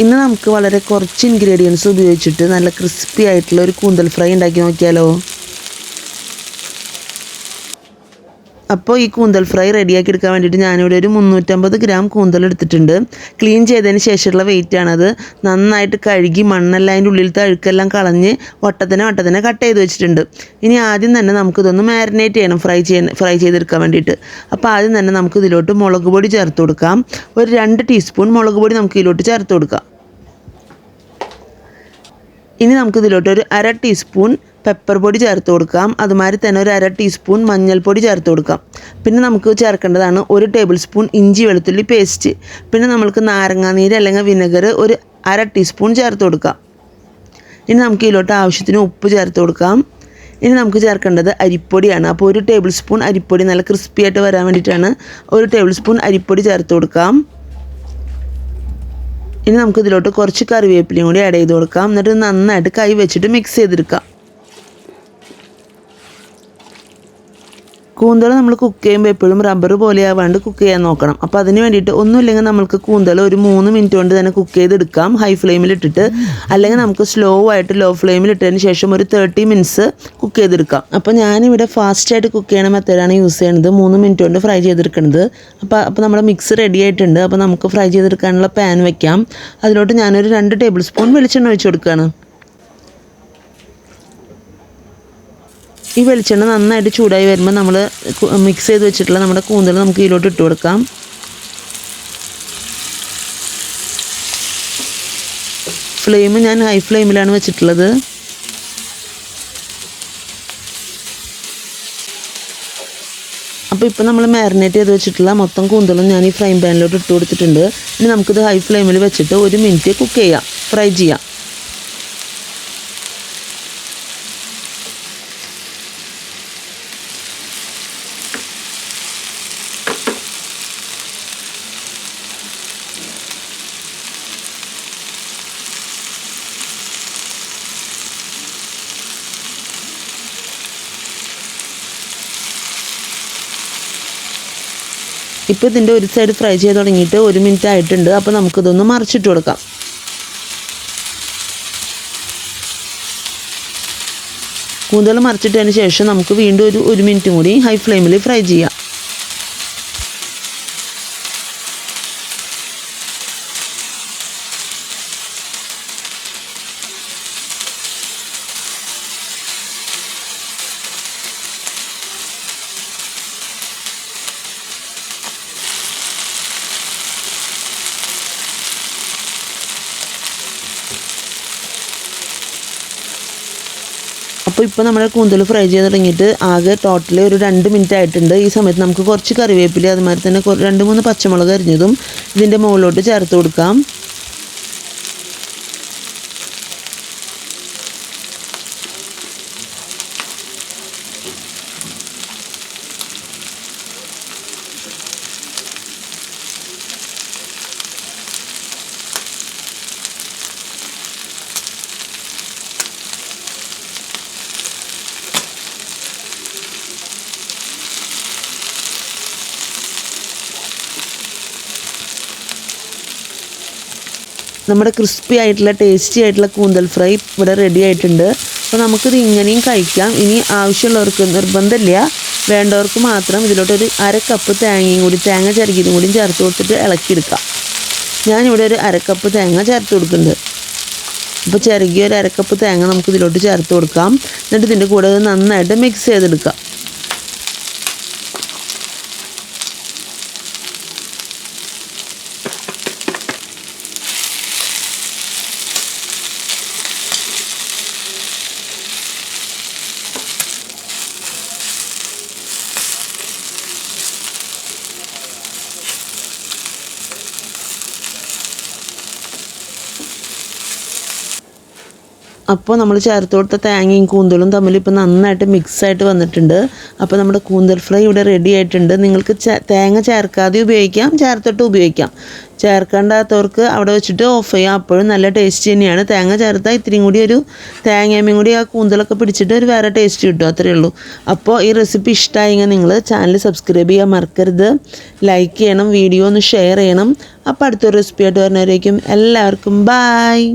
ഇന്ന് നമുക്ക് വളരെ കുറച്ച് ഇൻഗ്രീഡിയൻസ് ഉപയോഗിച്ചിട്ട് നല്ല ക്രിസ്പി ആയിട്ടുള്ള ഒരു കൂന്തൽ ഫ്രൈ ഉണ്ടാക്കി നോക്കിയാലോ? അപ്പോൾ ഈ കൂന്തൽ ഫ്രൈ റെഡിയാക്കി എടുക്കാൻ വേണ്ടിയിട്ട് ഞാനിവിടെ ഒരു മുന്നൂറ്റമ്പത് ഗ്രാം കൂന്തൽ എടുത്തിട്ടുണ്ട്. ക്ലീൻ ചെയ്തതിന് ശേഷമുള്ള വെയിറ്റ് ആണത്. നന്നായിട്ട് കഴുകി മണ്ണെല്ലാം അതിന്റെ ഉള്ളിലത്തെ അഴുക്കെല്ലാം കളഞ്ഞ് വട്ടത്തിനെ വട്ടത്തിനെ കട്ട് ചെയ്ത് വെച്ചിട്ടുണ്ട്. ഇനി ആദ്യം തന്നെ നമുക്കിതൊന്ന് മാരിനേറ്റ് ചെയ്യണം ഫ്രൈ ചെയ്യാൻ ഫ്രൈ ചെയ്തെടുക്കാൻ വേണ്ടിയിട്ട്. അപ്പോൾ ആദ്യം തന്നെ നമുക്ക് ഇതിലോട്ട് മുളക് പൊടി ചേർത്ത് കൊടുക്കാം. ഒരു രണ്ട് ടീസ്പൂൺ മുളക് പൊടി നമുക്ക് ഇതിലോട്ട് ചേർത്ത് കൊടുക്കാം. ഇനി നമുക്ക് ഇതിലോട്ട് ഒരു അര ടീസ്പൂൺ പെപ്പർ പൊടി ചേർത്ത് കൊടുക്കാം. അതുമാതിരി തന്നെ ഒരു അര ടീസ്പൂൺ മഞ്ഞൾപ്പൊടി ചേർത്ത് കൊടുക്കാം. പിന്നെ നമുക്ക് ചേർക്കേണ്ടതാണ് ഒരു ടേബിൾ സ്പൂൺ ഇഞ്ചി വെളുത്തുള്ളി പേസ്റ്റ് പിന്നെ നമുക്ക് നാരങ്ങാനീര് അല്ലെങ്കിൽ വിനെഗർ ഒരു അര ടീസ്പൂൺ ചേർത്ത് കൊടുക്കാം. ഇനി നമുക്ക് ഇതിലോട്ട് ആവശ്യത്തിന് ഉപ്പ് ചേർത്ത് കൊടുക്കാം. ഇനി നമുക്ക് ചേർക്കേണ്ടത് അരിപ്പൊടിയാണ്. അപ്പോൾ ഒരു ടേബിൾ സ്പൂൺ അരിപ്പൊടി നല്ല ക്രിസ്പി ആയിട്ട് വരാൻ വേണ്ടിയിട്ടാണ് ഒരു ടേബിൾ സ്പൂൺ അരിപ്പൊടി ചേർത്ത് കൊടുക്കാം. ഇനി നമുക്ക് ഇതിലോട്ട് കുറച്ച് കറിവേപ്പിലയും കൂടി ആഡ് ചെയ്ത് കൊടുക്കാം. എന്നിട്ട് നന്നായിട്ട് കൈ വെച്ചിട്ട് മിക്സ് ചെയ്തെടുക്കാം. കൂന്തൽ നമ്മൾ കുക്ക് ചെയ്യുമ്പോൾ എപ്പോഴും റബ്ബർ പോലെ ആവാണ്ട് കുക്ക് ചെയ്യാൻ നോക്കണം. അപ്പോൾ അതിന് വേണ്ടിയിട്ട് ഒന്നുമില്ലെങ്കിൽ നമുക്ക് കൂന്തൽ ഒരു മൂന്ന് മിനിറ്റ് കൊണ്ട് തന്നെ കുക്ക് ചെയ്തെടുക്കാം. ഹൈ ഫ്ലെയിമിൽ ഇട്ടിട്ട്. അല്ലെങ്കിൽ നമുക്ക് സ്ലോ ആയിട്ട് ലോ ഫ്ലെയിമിൽ ഇട്ടതിന് ശേഷം ഒരു തേർട്ടി മിനിറ്റ്സ് കുക്ക് ചെയ്തെടുക്കാം. അപ്പോൾ ഞാനിവിടെ ഫാസ്റ്റായിട്ട് കുക്ക് ചെയ്യണ മെത്തേഡാണ് യൂസ് ചെയ്യുന്നത്. മൂന്ന് മിനിറ്റ് കൊണ്ട് ഫ്രൈ ചെയ്തെടുക്കുന്നത് അപ്പോൾ അപ്പോൾ നമ്മുടെ മിക്സ് റെഡി ആയിട്ടുണ്ട്. അപ്പോൾ നമുക്ക് ഫ്രൈ ചെയ്തെടുക്കാനുള്ള പാൻ വെക്കാം. അതിലോട്ട് ഞാനൊരു രണ്ട് ടേബിൾ സ്പൂൺ വെളിച്ചെണ്ണ ഒഴിച്ചു കൊടുക്കുകയാണ്. ഈ വെളിച്ചെണ്ണ നന്നായിട്ട് ചൂടായി വരുമ്പോൾ നമ്മൾ മിക്സ് ചെയ്ത് വെച്ചിട്ടുള്ള നമ്മുടെ കൂന്തൽ നമുക്ക് ഇതിലോട്ട് ഇട്ട് കൊടുക്കാം. ഫ്ലെയിം ഞാൻ ഹൈ ഫ്ലെയിമിലാണ് വെച്ചിട്ടുള്ളത്. അപ്പോൾ ഇപ്പോൾ നമ്മൾ മാരിനേറ്റ് ചെയ്ത് വെച്ചിട്ടുള്ള മൊത്തം കൂന്തലും ഞാൻ ഈ ഫ്രൈ പാനിലോട്ട് ഇട്ട് കൊടുത്തിട്ടുണ്ട്. ഇനി നമുക്കിത് ഹൈ ഫ്ലെയിമിൽ വെച്ചിട്ട് ഒരു മിനിറ്റ് കുക്ക് ചെയ്യാം ഫ്രൈ ചെയ്യാം. ഇപ്പോൾ ഇതിന്റെ ഒരു സൈഡ് ഫ്രൈ ചെയ്ത് തുടങ്ങിയിട്ട് ഒരു മിനിറ്റ് ആയിട്ടുണ്ട്. അപ്പോൾ നമുക്കിതൊന്ന് മറിച്ചിട്ട് കൊടുക്കാം. കൂന്തൽ മറിച്ചിട്ടതിന് ശേഷം നമുക്ക് വീണ്ടും ഒരു ഒരു മിനിറ്റും കൂടി ഹൈ ഫ്ലെയിമിൽ ഫ്രൈ ചെയ്യാം. അപ്പോൾ ഇപ്പോൾ നമ്മൾ കൂന്തൽ ഫ്രൈ ചെയ്ത് തുടങ്ങിയിട്ട് ആകെ ടോട്ടൽ ഒരു രണ്ട് മിനിറ്റ് ആയിട്ടുണ്ട്. ഈ സമയത്ത് നമുക്ക് കുറച്ച് കറിവേപ്പില അതുമാതിരി തന്നെ രണ്ട് മൂന്ന് പച്ചമുളക് അരിഞ്ഞതും ഇതിന്റെ മുകളിലോട്ട് ചേർത്ത് കൊടുക്കാം. നമ്മുടെ ക്രിസ്പി ആയിട്ടുള്ള ടേസ്റ്റി ആയിട്ടുള്ള കൂന്തൽ ഫ്രൈ ഇവിടെ റെഡി ആയിട്ടുണ്ട്. അപ്പോൾ നമുക്കിത് ഇങ്ങനെയും കഴിക്കാം. ഇനി ആവശ്യമുള്ളവർക്ക് നിർബന്ധമില്ല. വേണ്ടവർക്ക് മാത്രം ഇതിലോട്ടൊരു അര കപ്പ് തേങ്ങയും കൂടി തേങ്ങ ചിരകിയതും കൂടി ചേർത്ത് കൊടുത്തിട്ട് ഇളക്കിയെടുക്കാം. ഞാനിവിടെ ഒരു അരക്കപ്പ് തേങ്ങ ചേർത്ത് കൊടുക്കുന്നുണ്ട്. അപ്പോൾ ചിരകിയ ഒരു അരക്കപ്പ് തേങ്ങ നമുക്ക് ഇതിലോട്ട് ചേർത്ത് കൊടുക്കാം. എന്നിട്ട് ഇതിന്റെ കൂടെ നന്നായിട്ട് മിക്സ് ചെയ്തെടുക്കാം. അപ്പോൾ നമ്മൾ ചേർത്ത് കൊടുത്ത തേങ്ങയും കൂന്തലും തമ്മിൽ ഇപ്പോൾ നന്നായിട്ട് മിക്സായിട്ട് വന്നിട്ടുണ്ട്. അപ്പോൾ നമ്മുടെ കൂന്തൽ ഫ്രൈ ഇവിടെ റെഡി ആയിട്ടുണ്ട്. നിങ്ങൾക്ക് തേങ്ങ ചേർക്കാതെ ഉപയോഗിക്കാം ചേർത്തിട്ട് ഉപയോഗിക്കാം. ചേർക്കേണ്ടാത്തവർക്ക് അവിടെ വെച്ചിട്ട് ഓഫ് ചെയ്യാം. അപ്പോഴും നല്ല ടേസ്റ്റ് തന്നെയാണ്. തേങ്ങ ചേർത്താൽ ഇത്രയും കൂടി ഒരു തേങ്ങയമ്മയും കൂടി ആ കൂന്തലൊക്കെ പിടിച്ചിട്ട് ഒരു വേറെ ടേസ്റ്റ് കിട്ടും. അത്രയേ ഉള്ളൂ. അപ്പോൾ ഈ റെസിപ്പി ഇഷ്ടമായെങ്കിൽ നിങ്ങൾ ചാനൽ സബ്സ്ക്രൈബ് ചെയ്യാൻ മറക്കരുത്. ലൈക്ക് ചെയ്യണം വീഡിയോ ഒന്ന് ഷെയർ ചെയ്യണം. അപ്പോൾ അടുത്തൊരു റെസിപ്പി ആയിട്ട് വരുന്നവരേക്കും എല്ലാവർക്കും ബായ്